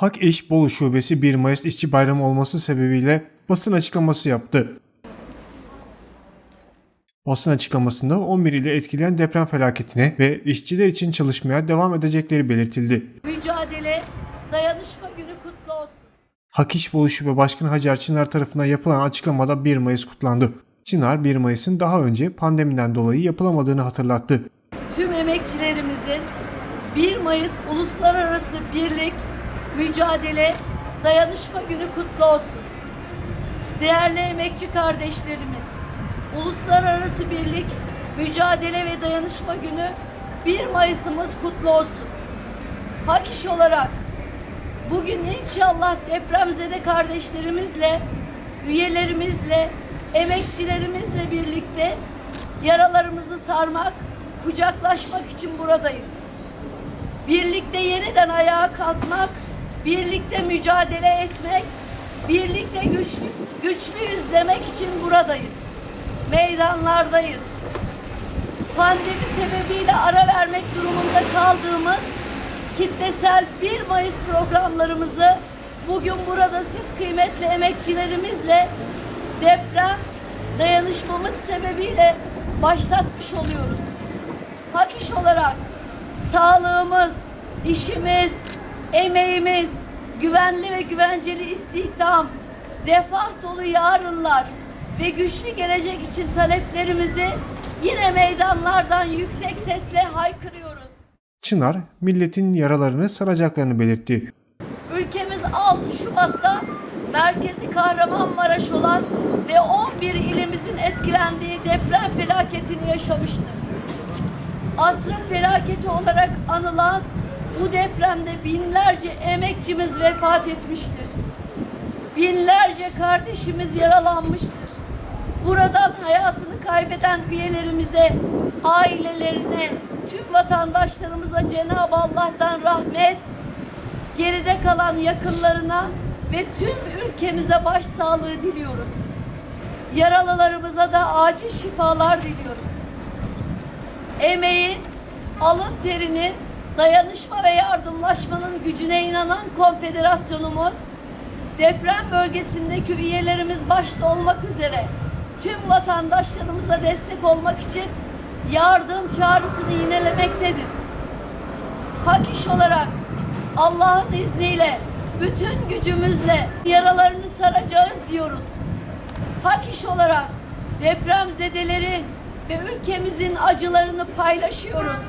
Hak İş Bolu Şubesi 1 Mayıs İşçi Bayramı olması sebebiyle basın açıklaması yaptı. Basın açıklamasında 11 ile etkileyen deprem felaketine ve işçiler için çalışmaya devam edecekleri belirtildi. Mücadele Dayanışma Günü kutlu olsun. Hak İş Bolu Şube Başkanı Hacer Çınar tarafından yapılan açıklamada 1 Mayıs kutlandı. Çınar 1 Mayıs'ın daha önce pandemiden dolayı yapılamadığını hatırlattı. Tüm emekçilerimizin 1 Mayıs Uluslararası Birlik, Mücadele, Dayanışma Günü kutlu olsun. Değerli emekçi kardeşlerimiz, Uluslararası Birlik, Mücadele ve Dayanışma Günü 1 Mayıs'ımız kutlu olsun. Hak iş olarak bugün inşallah depremzede kardeşlerimizle, üyelerimizle, emekçilerimizle birlikte yaralarımızı sarmak, kucaklaşmak için buradayız. Birlikte yeniden ayağa kalkmak, birlikte mücadele etmek, birlikte güçlü, güçlüyüz demek için buradayız. Meydanlardayız. Pandemi sebebiyle ara vermek durumunda kaldığımız kitlesel 1 Mayıs programlarımızı bugün burada siz kıymetli emekçilerimizle deprem dayanışmamız sebebiyle başlatmış oluyoruz. Hak iş olarak sağlığımız, işimiz, emeğimiz, güvenli ve güvenceli istihdam, refah dolu yarınlar ve güçlü gelecek için taleplerimizi yine meydanlardan yüksek sesle haykırıyoruz. Çınar, milletin yaralarını saracaklarını belirtti. Ülkemiz 6 Şubat'ta merkezi Kahramanmaraş olan ve 11 ilimizin etkilendiği deprem felaketini yaşamıştır. Asrın felaketi olarak anılan bu depremde binlerce emekçimiz vefat etmiştir. Binlerce kardeşimiz yaralanmıştır. Buradan hayatını kaybeden üyelerimize, ailelerine, tüm vatandaşlarımıza Cenab-ı Allah'tan rahmet, geride kalan yakınlarına ve tüm ülkemize başsağlığı diliyoruz. Yaralılarımıza da acil şifalar diliyoruz. Emeğin, alın terinin, dayanışma ve yardımlaşmanın gücüne inanan konfederasyonumuz, deprem bölgesindeki üyelerimiz başta olmak üzere tüm vatandaşlarımıza destek olmak için yardım çağrısını yinelemektedir. Hak iş olarak Allah'ın izniyle bütün gücümüzle yaralarını saracağız diyoruz. Hak iş olarak depremzedelerin ve ülkemizin acılarını paylaşıyoruz.